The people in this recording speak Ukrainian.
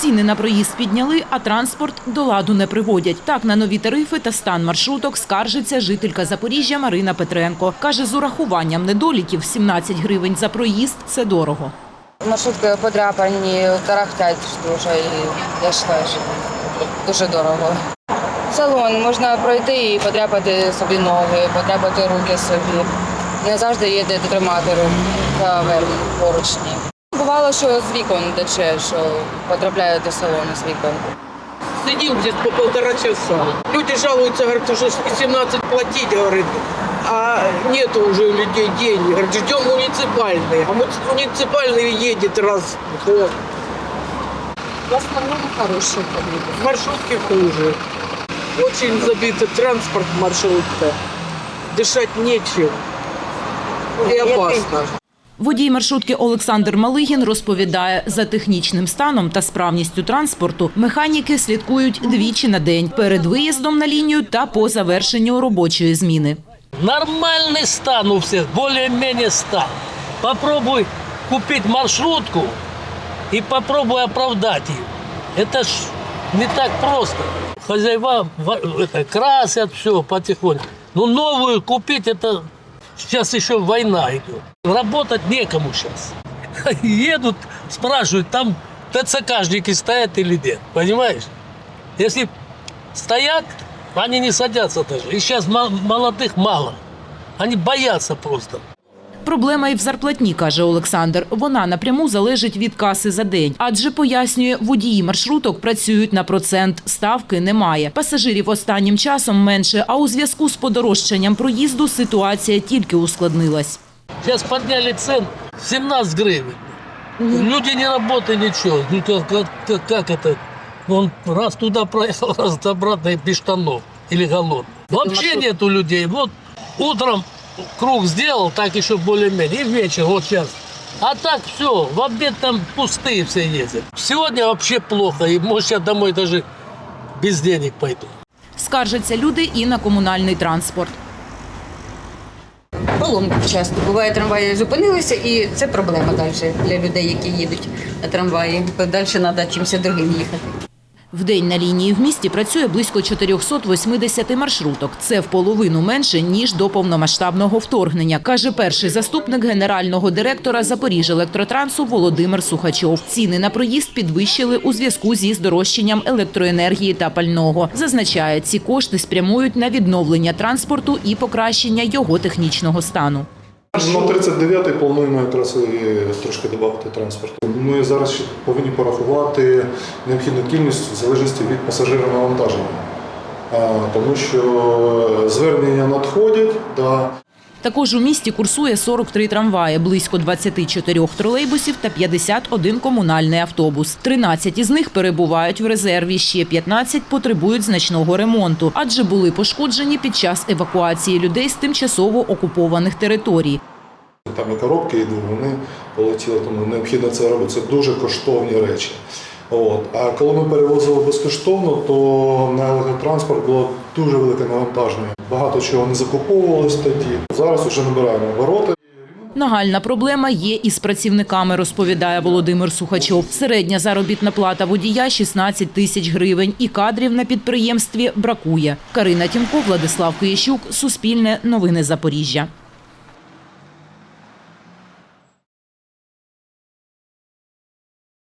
Ціни на проїзд підняли, а транспорт до ладу не приводять. Так на нові тарифи та стан маршруток скаржиться жителька Запоріжжя Марина Петренко. Каже, з урахуванням недоліків 17 гривень за проїзд – це дорого. Маршрутки подряпані, тарахтять дуже і я вважаю, що дуже дорого. Салон можна пройти і подряпати собі ноги, подряпати руки собі. Не завжди є де тримати та верх поручні Бувало, що з вікон тече, що потрапляє до салону з вікон. Сидим здесь по полтора часа. Люди жалуются, говорят, что 17 платить, говорит, а нету уже у людей денег. Говорит, ждем муниципальные. А муни- муниципальный едет раз в год. В основному хороші Маршрутки хуже. Очень забитый транспорт маршрутка. Дышать нечем. И опасно. Водій маршрутки Олександр Малигін розповідає, за технічним станом та справністю транспорту механіки слідкують двічі на день – перед виїздом на лінію та по завершенню робочої зміни. Нормальный стан у всех, более-менее стан. Попробуй купить маршрутку и попробуй оправдать ее. Это ж не так просто. Хозяева ва- это, красят все потихоньку. Ну новую купить, это сейчас еще война идет. Работать некому сейчас. Едут, спрашивают, там ТЦКшники стоят или нет, понимаешь? Если стоят, они не садятся даже. И сейчас мо- молодых мало. Они боятся просто. Проблема і в зарплатні, каже Олександр. Вона напряму залежить від каси за день. Адже, пояснює, водії маршруток працюють на процент, ставки немає. Пасажирів останнім часом менше, а у зв'язку з подорожчанням проїзду ситуація тільки ускладнилась. Сейчас подняли цен 17 гривен. Люди не работают ничего. Ну как, как? Он раз туда проехал, раз обратно и без штанов. Или голодный. Вообще нету людей. Вот утром круг сделал, так еще более-менее. И вечер, вот сейчас. А так все, в обед там пустые все ездят. Сегодня вообще плохо. И может я домой даже без денег пойду. Скаржаться люди і на комунальний транспорт. Поломки часто. Буває, трамваї зупинилися, і це проблема далі для людей, які їдуть на трамваї. Далі треба чимось другим їхати. В день на лінії в місті працює близько 480 маршруток. Це в половину менше, ніж до повномасштабного вторгнення, каже перший заступник генерального директора Запоріжжя-електротрансу Володимир Сухачов. Ціни на проїзд підвищили у зв'язку зі здорожчанням електроенергії та пального. Зазначає, ці кошти спрямують на відновлення транспорту і покращення його технічного стану. На 39-й плануємо якраз і трошки додати транспорту. Ми зараз ще повинні порахувати необхідну кількість в залежності від пасажира навантаження. Тому що звернення надходять, да, Також у місті курсує 43 трамваї, близько 24 тролейбусів та 51 комунальний автобус. 13 із них перебувають в резерві, ще 15 потребують значного ремонту, адже були пошкоджені під час евакуації людей з тимчасово окупованих територій. там і коробки, і вони полетіли, тому необхідно це робити. Це дуже коштовні речі. От. А коли ми перевозили безкоштовно, то на електротранспорт було дуже велике навантаження. Багато чого не закуповувалось тоді. Зараз вже набираємо обороти. Нагальна проблема є і з працівниками, розповідає Володимир Сухачов. Середня заробітна плата водія – 16 тисяч гривень, і кадрів на підприємстві бракує. Карина Тімко, Владислав Киящук, Суспільне, Новини Запоріжжя.